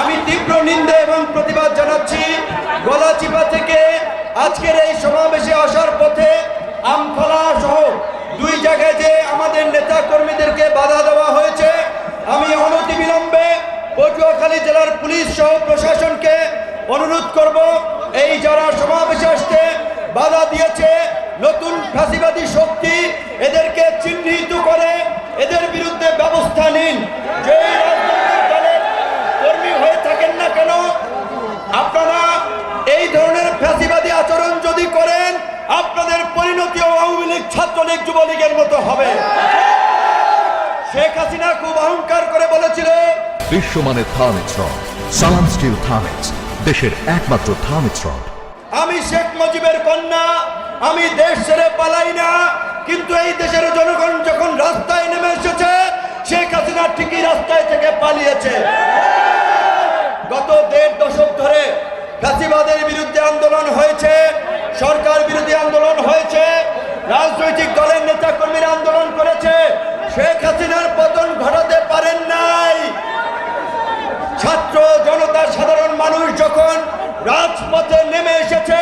আমি তীব্র নিন্দা এবং প্রতিবাদ জানাচ্ছি গলাচিপা থেকে আজকের এই সমাবেশে আসার পথে আমখলা সহ দুই জায়গায় যে আমাদের নেতা কর্মীদেরকে বাধা দেওয়া হয়েছে, আমি অনতি অনতিবিলম্বে পটুয়াখালী জেলার পুলিশ সহ প্রশাসনকে অনুরোধ করব, এই যারা সমাবেশে আসতে বাধা দিয়েছে, নতুন ফাঁসিবাদী শক্তি এদেরকে চিহ্নিত করে, এদের বিরুদ্ধে ব্যবস্থা নিন যে রাজনৈতিক দলের কর্মী হয়ে থাকেন না কেন আপনারা এই ধরনের ফ্যাসিবাদী আচরণ যদি করেন আপনাদের পরিণতি আওয়ামী লীগ ছাত্রলীগ যুবলীগের মতো হবে। শেখ হাসিনা খুব অহংকার করে বলেছিল বিশ্বমানের Thermex rod Salam steel Thermex দেশের একমাত্র থার্মিক্স রড আমি শেখ মুজিবের কন্যা আমি দেশ ছেড়ে পালাই না কিন্তু এই দেশের জনগণ যখন রাস্তায় নেমে এসেছে শেখ হাসিনা ঠিকই রাস্তায় থেকে পালিয়েছে। গত দেড় দশক ধরে ফ্যাসিবাদের বিরুদ্ধে আন্দোলন হয়েছে সরকার বিরোধী আন্দোলন হয়েছে রাজনৈতিক দলের নেতা কর্মীরা আন্দোলন করেছে। শেখ হাসিনার পতন ঘটাতে পারেন নাই। ছাত্র জনতা সাধারণ মানুষ যখন রাজপথে নেমে এসেছে,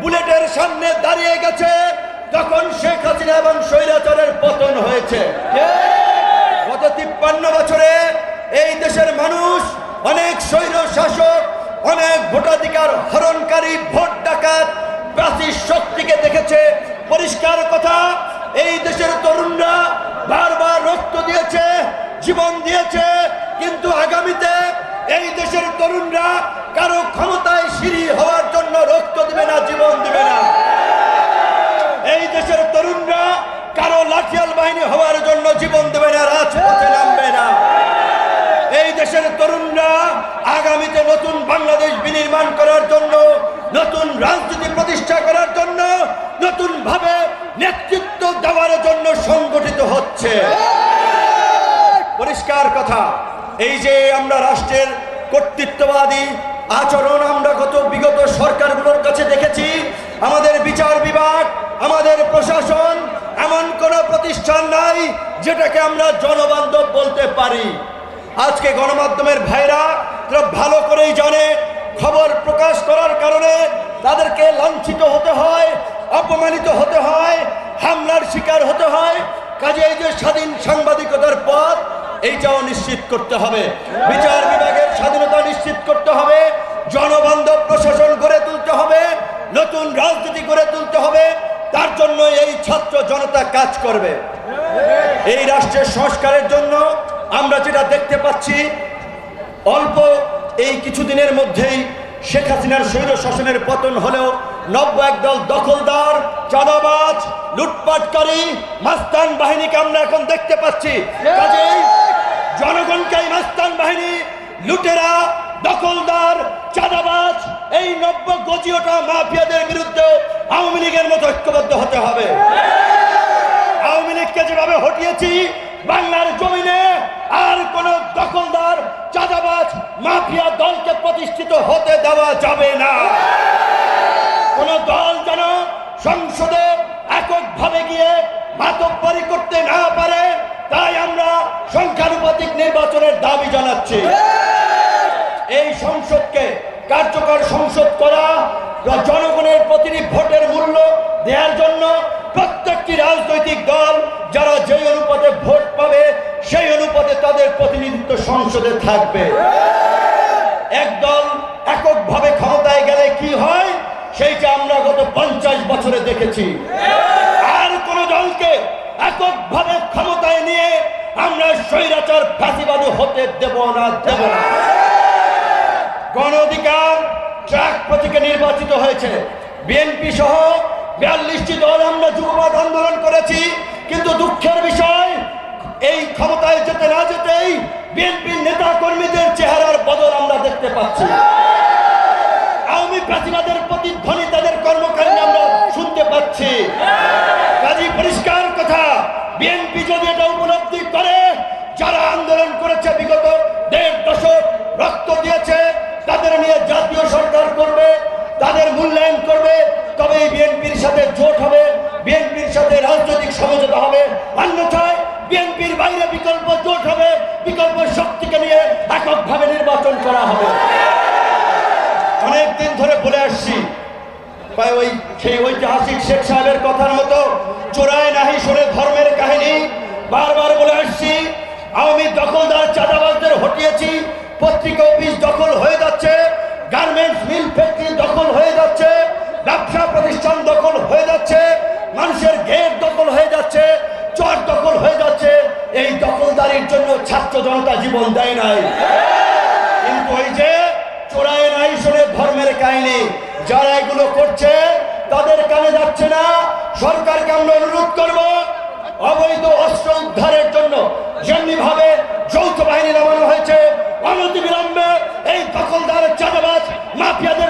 বুলেটের সামনে দাঁড়িয়ে গেছে, তখন শেখ হাসিনা এবং স্বৈরাচারের পতন হয়েছে। গত তিপ্পান্ন বছরে এই দেশের মানুষ, অনেক স্বৈর শাসক, অনেক ভোটাধিকার হরণকারী, ভোট ডাকাত, প্রাচীর শক্তিকে দেখেছে পরিষ্কার কথা, এই দেশের তরুণরা বারবার রক্ত দিয়েছে, জীবন দিয়েছে, কিন্তু আগামীতে এই দেশের তরুণরা কারও ক্ষমতায় সিঁড়ি হওয়ার জন্য রক্ত দিবে না, জীবন দিবে না। এই দেশের তরুণরা কারও লাঠিয়াল বাহিনী হওয়ার জন্য জীবন দেবে না, রাজপথে নামবে না। এই দেশের তরুণরা আগামীতে নতুন বাংলাদেশ বিনির্মাণ করার জন্য নতুন প্রতিষ্ঠা করার জন্য নতুন ভাবে নেতৃত্ব দেওয়ার জন্য সংগঠিত হচ্ছে। পরিষ্কার কথা, এই যে আমরা রাষ্ট্রের কর্তৃত্ববাদী আচরণ আমরা গত বিগত সরকারগুলোর কাছে দেখেছি, আমাদের বিচার বিভাগ, আমাদের প্রশাসন এমন কোন প্রতিষ্ঠান নাই যেটাকে আমরা জনবান্ধব বলতে পারি। আজকে গণমাধ্যমের ভাইরা ভালো করেই জানে খবর প্রকাশ করার কারণে তাদেরকে লাঞ্ছিত হতে হয়, অপমানিত হতে হয়, হামলার শিকার হতে হয়। কাজে এই যে স্বাধীন সাংবাদিকতার পথ, এইটাও নিশ্চিত করতে হবে। বিচার বিভাগের স্বাধীনতা নিশ্চিত করতে হবে। জনবান্ধব প্রশাসন গড়ে তুলতে হবে। নতুন রাজনীতি গড়ে তুলতে হবে। তার জন্য এই ছাত্র জনতা কাজ করবে। এই রাষ্ট্রের সংস্কারের জন্য আমরা যেটা দেখতে পাচ্ছি, অল্প এই কিছুদিনের মধ্যেই শেখ হাসিনার স্বৈর শাসনের পতন হলেও নব্য একদল দখলদার চাঁদাবাজ লুটপাটকারী মাস্তান বাহিনীকে আমরা এখন দেখতে পাচ্ছি। কাজেই জনগণকে এই মাস্তান বাহিনী লুটেরা দখলদার চাঁদাবাজ এই নব্য গজিওটা মাফিয়াদের বিরুদ্ধে আওয়ামী লীগের মতো ঐক্যবদ্ধ হতে হবে। আওয়ামী লীগকে যেভাবে হটিয়েছি বাংলার জমিনে আর কোন দখলদার, চাঁদাবাজ, মাফিয়া দলকে প্রতিষ্ঠিত হতে দেওয়া যাবে না। কোন দল যেন সংসদে এককভাবে গিয়ে মাতব্বরি করতে না পারে, তাই আমরা সংখ্যানুপাতিক নির্বাচনের দাবি জানাচ্ছি। এই সংসদকে কার্যকর সংসদ করা জনগণের প্রতিটি ভোটের মূল্য দেওয়ার জন্য প্রত্যেকটি রাজনৈতিক দল, যারা যে অনুপাতে ভোট পাবে সেই অনুপাতে তাদের প্রতিনিধিত্ব সংসদে থাকবে। একদল এককভাবে ক্ষমতায় গেলে কি হয়? সেইটা আমরা গত পঞ্চাশ বছরে দেখেছি। আর কোন দলকে এককভাবে ক্ষমতায় নিয়ে আমরা স্বৈরাচার ফাঁসিবাদী হতে দেব না দেব না। গণ অধিকার ট্রাক প্রতীকে নির্বাচিত হয়েছে। বিএনপি সহ বিয়াল্লিশটি দল আমরা যুববাদ আন্দোলন করেছি, কিন্তু দুঃখের বিষয় এই ক্ষমতায় যেতে না যেতেই বিএনপির নেতা কর্মীদের চেহারার বদল আমরা দেখতে পাচ্ছি। আওয়ামী প্রাচীনাদের প্রতিধ্বনি তাদের আমরা শুনতে পাচ্ছি। কাজী পরিষ্কার কথা, বিএনপি যদি এটা উপলব্ধি করে, যারা আন্দোলন করেছে বিগত দেড় দশক রক্ত দিয়েছে, তাদের নিয়ে জাতীয় সরকার করবে, তাদের মূল্যায়ন করবে, তবেই বিএনপির সাথে জোট হবে, বিএনপির সাথে রাজনৈতিক সমঝোতা হবে। অন্যথায় বিএনপির বাইরে বিকল্প জোট হবে, বিকল্প শক্তিকে নিয়ে এককভাবে নির্বাচন করা হবে। অনেকদিন ধরে বলে আসছি ওই সেই ঐতিহাসিক শেখ সাহেবের কথার মতো চোরায় নাহি শুনে ধর্মের কাহিনী, বারবার বলে আসছি আমি দখলদার চাঁদাবাজদের হটিয়েছি, পত্রিকা অফিস দখল হয়ে যাচ্ছে ছাত্র জনতা জীবন দেয় নাই। কিন্তু ওই যে চোরাই নাই শুনে ধর্মের কাহিনী, যারা এগুলো করছে, তাদের কানে যাচ্ছে না। সরকারকে আমরা অনুরোধ করব, অবৈধ অস্ত্র উদ্ধারের জন্য যেমনি ভাবে যৌথ বাহিনী নামানো হয়েছে অনতি বিলম্বে এই দখলদার চাঁদাবাজ মাফিয়াদের